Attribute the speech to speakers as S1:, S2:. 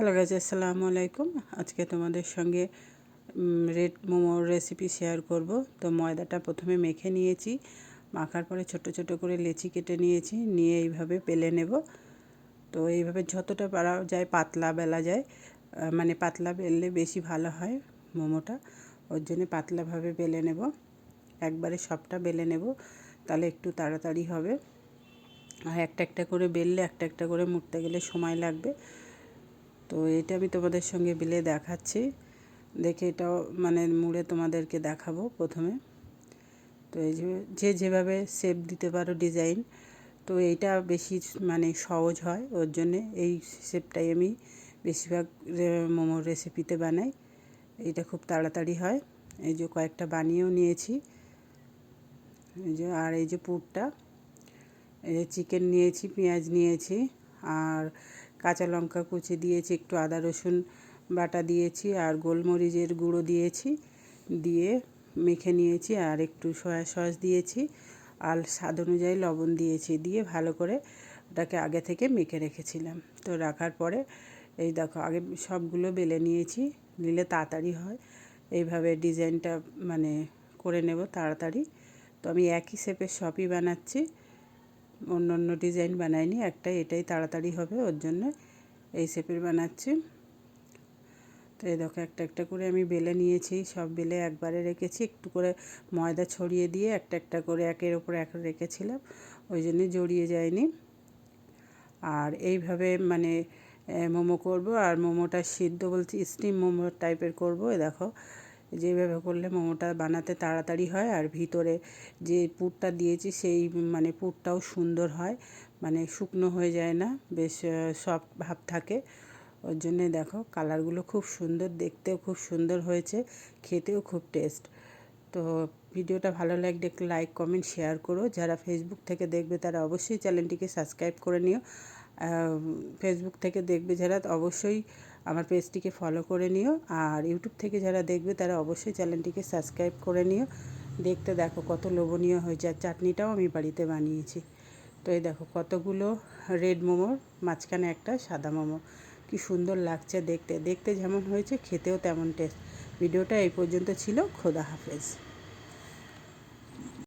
S1: Hello guys আসসালামু আলাইকুম আজকে তোমাদের সঙ্গে রেড মোমোর রেসিপি শেয়ার করব। তো ময়দাটা প্রথমে মেখে নিয়েছি। মাখার পরে ছোট ছোট করে লেচি কেটে নিয়েছি। নিয়ে এইভাবে পেলে নেব। তো এইভাবে যতটা পারা যায় পাতলা বেলা যায়। মানে পাতলা বেললে বেশি ভালো হয় মোমোটা। ওর জন্য পাতলাভাবে বেলে নেব। একবারে সবটা বেলে নেব। তাহলে একটু তাড়াতাড়ি হবে। আর একটা একটা করে বেললে একটা একটা করে মুড়তে গেলে সময় লাগবে। তো এটা আমি তোমাদের সঙ্গে বিলে দেখাচ্ছি। দেখে এটাও মানে মুড়ে তোমাদেরকে দেখাবো প্রথমে। তো এই যে যেভাবে শেপ দিতে পারো ডিজাইন তো এইটা বেশি মানে সহজ হয়, ওর জন্যে এই শেপটাই আমি বেশিরভাগ মোমোর রেসিপিতে বানাই। এইটা খুব তাড়াতাড়ি হয়। এই যে কয়েকটা বানিয়েও নিয়েছি। এই যে, আর এই যে পুরটা, এই যে চিকেন নিয়েছি, পেঁয়াজ নিয়েছি, আর কাঁচা লঙ্কা কুচি দিয়েছি, একটু আদা রসুন বাটা দিয়েছি আর গোলমরিচের গুঁড়ো দিয়েছি, দিয়ে মেখে নিয়েছি আর একটু সয়া সস দিয়েছি আর স্বাদ অনুযায়ী লবণ দিয়েছি, দিয়ে ভালো করে ওটাকে আগে থেকে মেখে রেখেছিলাম। তো রাখার পরে এই দেখো, আগে সবগুলো বেলে নিয়েছি, নিলে তাড়াতাড়ি হয়। এইভাবে ডিজাইনটা মানে করে নেব তাড়াতাড়ি। তো আমি একই শেপের সবই বানাচ্ছি। অন্য অন্য ডিজাইন বানাইনি একটা এটাই তাড়াতাড়ি হবে, ওর জন্য এই শেপের বানাচ্ছি। তো এই দেখো, একটা একটা করে আমি বেলে নিয়েছি, সব বেলে একবারে রেখেছি, একটু করে ময়দা ছড়িয়ে দিয়ে একটা একটা করে একের ওপর এক রেখেছিলাম, ওই জন্যে জড়িয়ে যায়নি। আর এইভাবে মানে মোমো করব, আর মোমোটা সিদ্ধ বলছি, স্টিম মোমো টাইপের করব দেখো। যেভাবে করলে মোমোটা বানাতে তাড়াতাড়ি হয় আর ভিতরে যে পুরটা দিয়েছি সেই মানে পুরটাও সুন্দর হয় মানে শুকনো হয়ে যায় না, বেশ সফট ভাব থাকে। ওর জন্যে দেখো কালারগুলো খুব সুন্দর, দেখতেও খুব সুন্দর হয়েছে, খেতেও খুব টেস্ট। তো ভিডিওটা ভালো লাগলে লাইক, কমেন্ট, শেয়ার করো। যারা ফেসবুক থেকে দেখবে তারা অবশ্যই চ্যানেলটিকে সাবস্ক্রাইব করে নিও। ফেসবুক থেকে দেখবে যারা অবশ্যই আমার পেজটিকে ফলো করে নিও। আর ইউটিউব থেকে যারা দেখবে, তারা অবশ্যই চ্যানেলটিকে সাবস্ক্রাইব করে নিও। দেখতে দেখো কত লোভনীয় হয়েছে আর চাটনিটাও আমি বাড়িতে বানিয়েছি। তো এই দেখো কতগুলো রেড মোমোর মাঝখানে একটা সাদা মোমো। কি সুন্দর লাগছে দেখতে। দেখতে যেমন হয়েছে, খেতেও তেমন টেস্ট ভিডিওটা এই পর্যন্ত ছিল। খোদা হাফেজ।